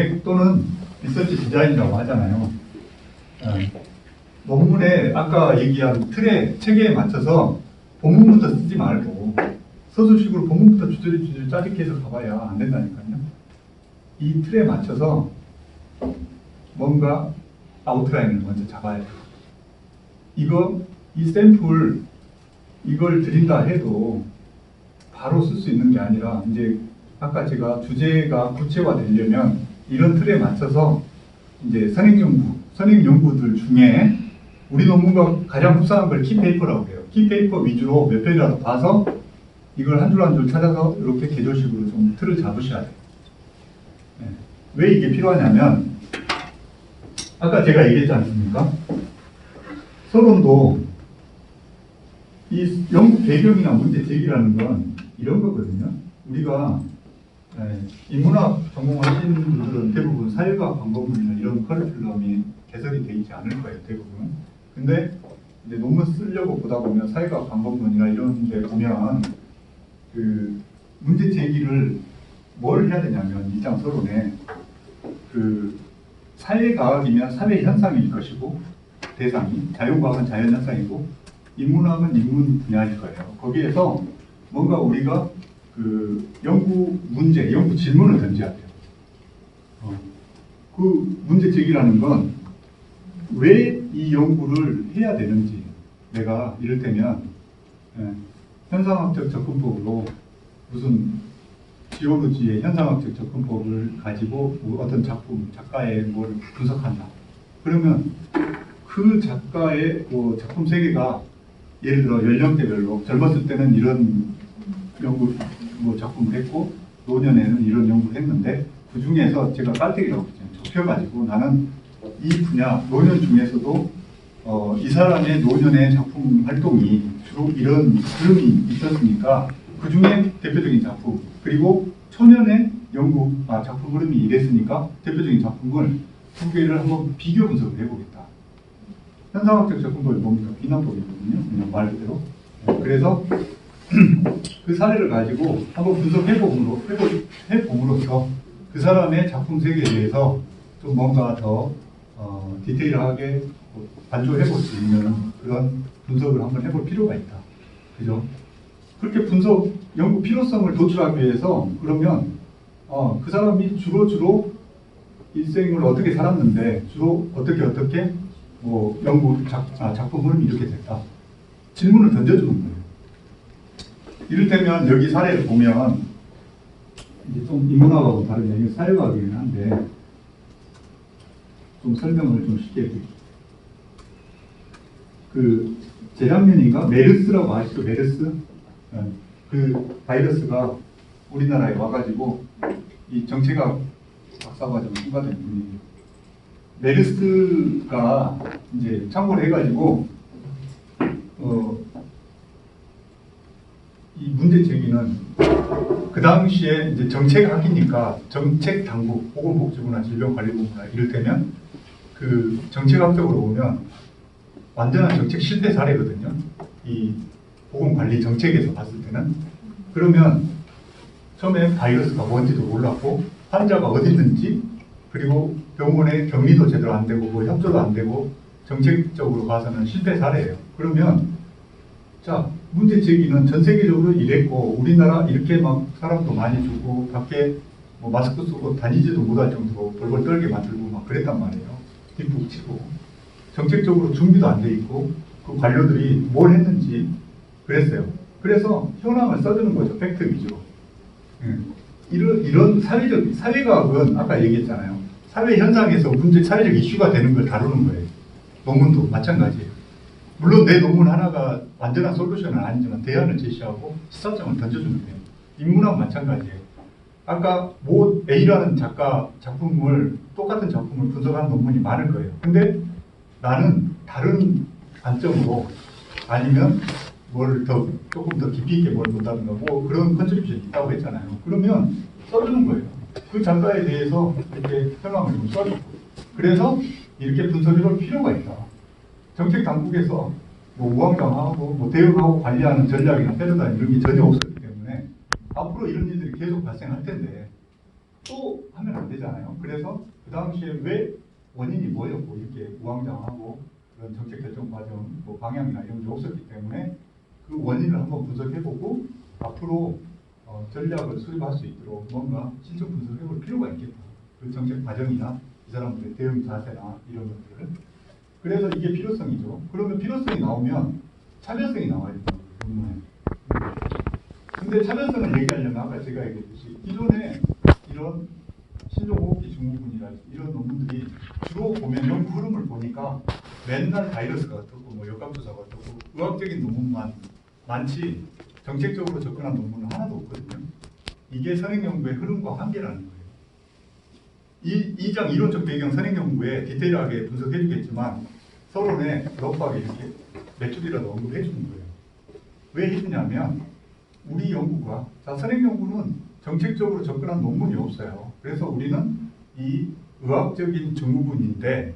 기획 또는 리서치 디자인이라고 하잖아요. 어, 논문에 아까 얘기한 틀에 체계에 맞춰서 본문부터 쓰지 말고 서술식으로 본문부터 주저리 주저리 짜릿게 해서 가봐야 안 된다니까요. 이 틀에 맞춰서 뭔가 아웃라인을 먼저 잡아야 돼요. 이거 이 샘플 이걸 드린다 해도 바로 쓸 수 있는 게 아니라 이제 아까 제가 주제가 구체화 되려면 이런 틀에 맞춰서 이제 선행연구, 선행연구들 중에 우리 논문과 가장 흡사한 걸 키페이퍼라고 해요. 키페이퍼 위주로 몇 편이라도 봐서 이걸 한 줄 한 줄 찾아서 이렇게 개조식으로 좀 틀을 잡으셔야 돼요. 네. 왜 이게 필요하냐면 아까 제가 얘기했지 않습니까? 서론도 이 연구 배경이나 문제 제기라는 건 이런 거거든요. 우리가 예, 인문학 전공하신 분들은 대부분 사회과학 방법론이나 이런 커리큘럼이 개설이 돼 있지 않을 거예요, 대부분. 근데 이제 논문 쓰려고 보다 보면 사회과학 방법론이나 이런 데 보면 그 문제 제기를 뭘 해야 되냐면 이장 서론에 그 사회과학이면 사회 현상일 것이고 대상이 자연과학은 자연 현상이고 인문학은 인문 분야일 거예요. 거기에서 뭔가 우리가 그 연구 문제, 연구 질문을 던져야 돼요. 어, 그 문제 제기라는 건 왜 이 연구를 해야 되는지 내가 이를테면 예, 현상학적 접근법으로 무슨 지오로지의 현상학적 접근법을 가지고 뭐 어떤 작품, 작가의 뭘 분석한다. 그러면 그 작가의 뭐 작품 세계가 예를 들어 연령대별로 젊었을 때는 이런 연구 뭐 작품을 했고 노년에는 이런 연구를 했는데 그 중에서 제가 깔때기라고 했잖아요. 좁혀가지고 나는 이 분야 노년 중에서도 어, 이 사람의 노년의 작품 활동이 주로 이런 흐름이 있었으니까 그 중에 대표적인 작품 그리고 초년의 연구 아, 작품 흐름이 이랬으니까 대표적인 작품을 두 개를 한번 비교 분석을 해보겠다. 현상학적 접근법이 뭡니까? 비난법이거든요. 그냥 말 그대로. 네, 그래서 그 사례를 가지고 한번 분석해봄으로, 해보- 해봄으로써 그 사람의 작품 세계에 대해서 좀 뭔가 더 어, 디테일하게 뭐 반조해볼 수 있는 그런 분석을 한번 해볼 필요가 있다. 그죠? 그렇게 분석, 연구 필요성을 도출하기 위해서 그러면 어, 그 사람이 주로 주로 일생을 어떻게 살았는데 주로 어떻게 어떻게 뭐 연구 작, 아, 작품 흐름이 이렇게 됐다. 질문을 던져주는 거예요. 이를테면 여기 사례를 보면 이제 좀 인문학하고 다르게 이게 사회과학이긴 한데 좀 설명을 좀 쉽게 해드릴게요. 그 재작년인가 메르스라고 아시죠? 메르스 예, 그 바이러스가 우리나라에 와가지고 이 정체학 박사과정을 통과된 분이 메르스가 이제 참고를 해가지고 어, 이 제기는 그 당시에 이제 정책학이니까 정책 당국, 보건복지부나 질병관리부나 이를테면 그 정책학적으로 보면 완전한 정책 실패 사례거든요. 이 보건관리 정책에서 봤을 때는 그러면 처음에 바이러스가 뭔지도 몰랐고 환자가 어디 있는지 그리고 병원의 격리도 제대로 안 되고 뭐 협조도 안 되고 정책적으로 봐서는 실패 사례예요. 그러면 자 문제 제기는 전 세계적으로 이랬고 우리나라 이렇게 막 사람도 많이 죽고 밖에 뭐 마스크 쓰고 다니지도 못할 정도로 벌벌 떨게 만들고 막 그랬단 말이에요. 뒷북 치고 정책적으로 준비도 안 돼 있고 그 관료들이 뭘 했는지 그랬어요. 그래서 현황을 써주는 거죠. 팩트 위주로. 예. 이런 이런 사회적 사회과학은 아까 얘기했잖아요. 사회 현상에서 문제 사회적 이슈가 되는 걸 다루는 거예요. 논문도 마찬가지예요. 물론 내 논문 하나가 완전한 솔루션은 아니지만 대안을 제시하고 시사점을 던져주는 거예요. 인문학 마찬가지예요. 아까 모 A라는 작가 작품을 똑같은 작품을 분석한 논문이 많을 거예요. 근데 나는 다른 관점으로 아니면 뭘 더 조금 더 깊이 있게 뭘 본다든가 뭐 그런 컨트리뷰션이 있다고 했잖아요. 그러면 써주는 거예요. 그 작가에 대해서 이렇게 설명을 좀 써주고 그래서 이렇게 분석해 볼 필요가 있다. 정책 당국에서 뭐 우왕좌왕하고 뭐 대응하고 관리하는 전략이나 패러다임 이런 게 전혀 없었기 때문에 앞으로 이런 일들이 계속 발생할 텐데 또 하면 안 되잖아요. 그래서 그 당시에 왜 원인이 뭐였고 이렇게 우왕좌왕하고 그런 정책 결정 과정, 뭐 방향이나 이런 게 없었기 때문에 그 원인을 한번 분석해보고 앞으로 어, 전략을 수립할 수 있도록 뭔가 신청 분석해볼 필요가 있겠다. 그 정책 과정이나 이 사람들의 대응 자세나 이런 것들을. 그래서 이게 필요성이죠. 그러면 필요성이 나오면 차별성이 나와야 된다. 논문에. 근데 차별성을 얘기하려면 아까 제가 얘기했듯이 기존에 이런 신종호흡기 증후군이라든지 이런 논문들이 주로 보면 연구 흐름을 보니까 맨날 바이러스가 어떻고 뭐 역감투사가 어떻고 의학적인 논문만 많지 정책적으로 접근한 논문은 하나도 없거든요. 이게 선행 연구의 흐름과 한계라는 거예요. 이, 이장 이론적 배경 선행 연구에 디테일하게 분석해 주겠지만 서론에 러프하게 이렇게 몇 줄이라도 언급해 주는 거예요. 왜 해주냐면 우리 연구가 자 선행 연구는 정책적으로 접근한 논문이 없어요. 그래서 우리는 이 의학적인 증후군인데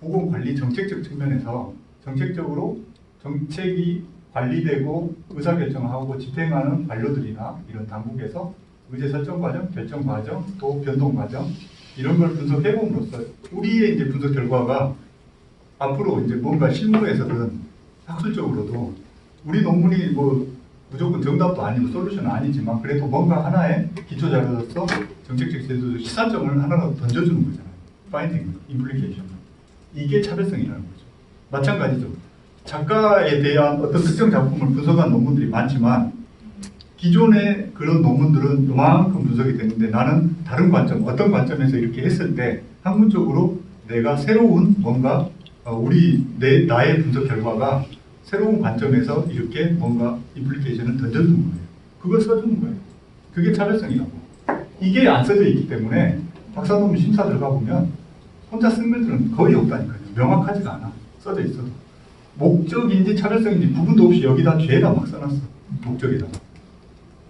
보건관리 정책적 측면에서 정책적으로 정책이 관리되고 의사결정하고 집행하는 관료들이나 이런 당국에서 의제 설정 과정, 결정 과정, 또 변동 과정 이런 걸 분석해 봄으로써 우리의 이제 분석 결과가 앞으로 이제 뭔가 실무에서든 학술적으로도 우리 논문이 뭐 무조건 정답도 아니고 솔루션은 아니지만 그래도 뭔가 하나의 기초 자료로서 정책적 제도적 시사점을 하나라도 던져주는 거잖아요. 파인딩, 임플리케이션. 이게 차별성이라는 거죠. 마찬가지죠. 작가에 대한 어떤 특정 작품을 분석한 논문들이 많지만 기존의 그런 논문들은 요만큼 분석이 되는데 나는 다른 관점, 어떤 관점에서 이렇게 했을 때 학문적으로 내가 새로운 뭔가 어, 우리 내 나의 분석 결과가 새로운 관점에서 이렇게 뭔가 임플리케이션을 던져주는 거예요. 그걸 써주는 거예요. 그게 차별성이라고. 이게 안 써져 있기 때문에 박사 논문 심사 들어가 보면 혼자 쓴 것들은 거의 없다니까요. 명확하지가 않아. 써져 있어도. 목적인지 차별성인지 구분도 없이 여기다 죄다 막 써놨어. 목적에다가.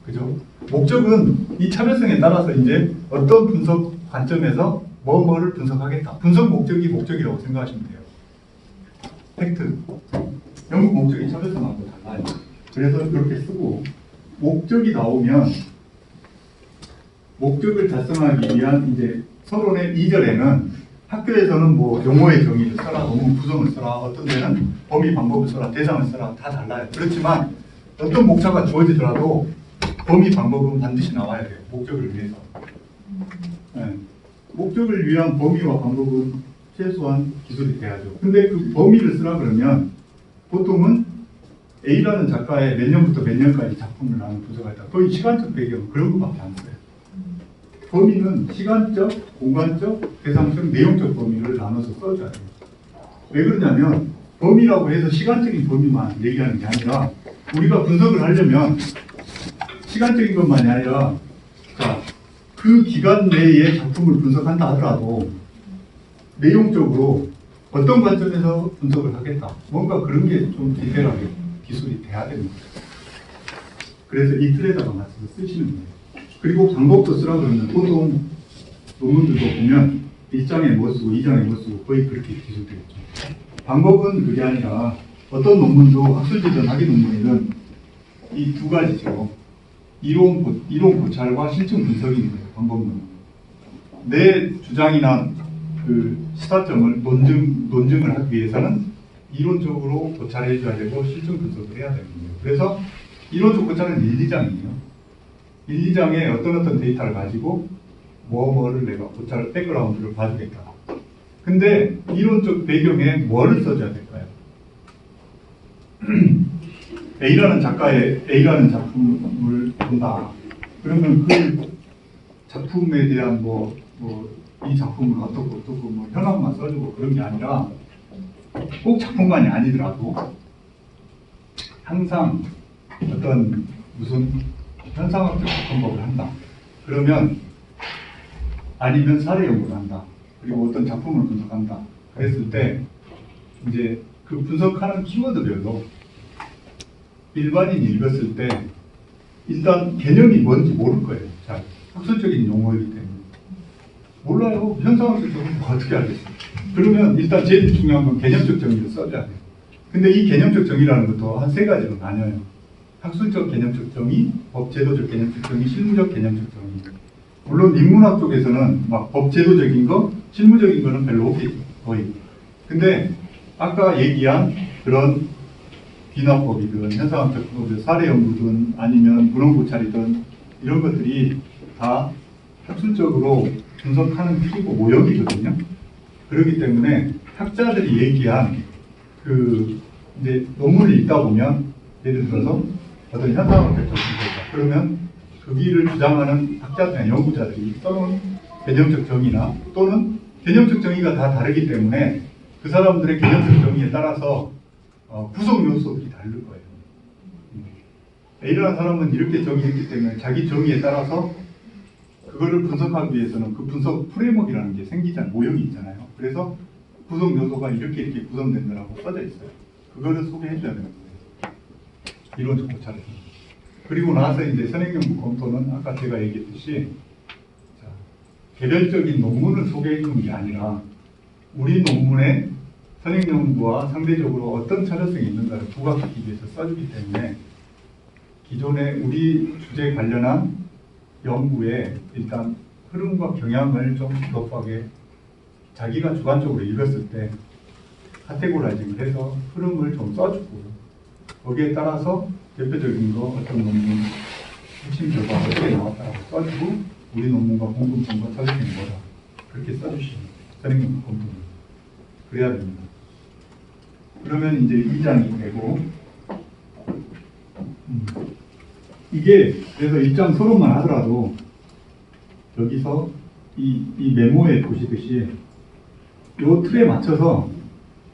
그죠? 목적은 이 차별성에 따라서 이제 어떤 분석 관점에서 뭐 뭐를 분석하겠다. 분석 목적이 목적이라고 생각하시면 돼요. 팩트. 연구 목적이 차별성하고 달라요. 그래서 이렇게 쓰고 목적이 나오면 목적을 달성하기 위한 이제 서론의 2절에는 학교에서는 뭐 용어의 정의를 써라, 논문 구성을 써라, 어떤 데는 범위 방법을 써라, 대상을 써라 다 달라요. 그렇지만 어떤 목차가 주어지더라도 범위 방법은 반드시 나와야 돼요. 목적을 위해서. 네. 목적을 위한 범위와 방법은 최소한 기술이 돼야죠. 근데 그 범위를 쓰라 그러면 보통은 A라는 작가의 몇 년부터 몇 년까지 작품을 나는 분석할 때 거의 시간적 배경 그런 것밖에 안 써요. 범위는 시간적, 공간적, 대상적, 내용적 범위를 나눠서 써줘야 돼요. 왜 그러냐면 범위라고 해서 시간적인 범위만 얘기하는 게 아니라 우리가 분석을 하려면 시간적인 것만이 아니라 자, 그 기간 내에 작품을 분석한다 하더라도 내용적으로 어떤 관점에서 분석을 하겠다. 뭔가 그런 게 좀 디테일하게 기술이 돼야 거죠. 그래서 이 틀에다가 맞춰서 쓰시는 거예요. 그리고 방법도 쓰라 그러면 보통 논문들도 보면 1장에 뭐 쓰고 2장에 뭐 쓰고 거의 그렇게 기술되어 있죠. 방법은 그게 아니라 어떤 논문도 학술지든 학위 논문이든 이 두 가지죠. 이론, 고- 이론 고찰과 실증 분석인 거예요. 방법론은. 내 주장이나 그 시사점을 논증, 논증을 하기 위해서는 이론적으로 고찰해 줘야 되고 실증 분석을 해야 되는 거예요. 그래서 이론적 고찰은 1, 2장이에요. 1, 2장에 어떤 어떤 데이터를 가지고 뭐 뭐를 내가 고찰 백그라운드를 봐주겠다. 근데 이론적 배경에 뭐를 써줘야 될까요? A라는 작가의 A라는 작품을 본다. 그러면 그 작품에 대한 뭐, 뭐, 이 작품은 어떻고 어떻고 뭐 현황만 써주고 그런 게 아니라 꼭 작품만이 아니더라도 항상 어떤 무슨 현상학적 방법을 한다. 그러면 아니면 사례 연구를 한다. 그리고 어떤 작품을 분석한다. 그랬을 때 이제 그 분석하는 키워드별로 일반인이 읽었을 때 일단 개념이 뭔지 모를 거예요. 잘 학술적인 용어이기 때문에 몰라요. 현상학적 적은 어떻게 알겠어요? 그러면 일단 제일 중요한 건 개념적 정의를 써줘야 돼요. 근데 이 개념적 정의라는 것도 한 세 가지로 나뉘어요. 학술적 개념적 정의, 법 제도적 개념적 정의, 실무적 개념적 정의. 물론 인문학 쪽에서는 막 법제도적인 거, 실무적인 거는 별로 없겠죠, 거의. 근데 아까 얘기한 그런 비납법이든 현상학적 그거든, 사례 연구든 아니면 문헌 고찰이든 이런 것들이 다 학술적으로 분석하는 키고 모형이거든요. 그렇기 때문에 학자들이 얘기한 그 이제 논문을 읽다 보면 예를 들어서 어떤 현상학적 정의가 그러면 그 길을 주장하는 학자들이나 연구자들이 또는 개념적 정의나 또는 개념적 정의가 다 다르기 때문에 그 사람들의 개념적 정의에 따라서 어, 구성 요소들이 다를 거예요. 음. A라는 사람은 이렇게 정의했기 때문에 자기 정의에 따라서 그거를 분석하기 위해서는 그 분석 프레임워크라는 게 생기잖아요. 모형이 있잖아요. 그래서 구성 요소가 이렇게 이렇게 구성된다라고 써져 있어요. 그거를 소개해 줘야 되는 거예요. 이론적 고찰에서. 그리고 나서 이제 선행연구 검토는 아까 제가 얘기했듯이 자, 개별적인 논문을 소개해 주는 게 아니라 우리 논문에 선행연구와 상대적으로 어떤 차별성이 있는가를 부각하기 위해서 써주기 때문에 기존에 우리 주제에 관련한 연구에 일단 흐름과 경향을 좀 비겁하게 자기가 주관적으로 읽었을 때 카테고라이징을 해서 흐름을 좀 써주고 거기에 따라서 대표적인 거 어떤 논문 핵심 결과 어떻게 나왔다고 써주고 우리 논문과 공통점과 차별점이 뭐다 그렇게 써주시면 선행연구 검토는 그래야 됩니다. 그러면 이제 2장이 되고 음. 이게 그래서 1장 서론만 하더라도 여기서 이, 이 메모에 보시듯이 요 틀에 맞춰서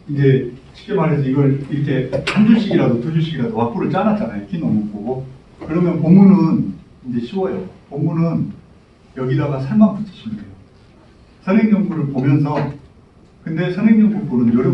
이제 쉽게 말해서 이걸 이렇게 한 줄씩이라도 두 줄씩이라도 와꾸를 짜놨잖아요. 긴 논문 보고. 그러면 본문은 이제 쉬워요. 본문은 여기다가 살만 붙이시면 돼요. 선행연구를 보면서 근데 선행연구 보는 여러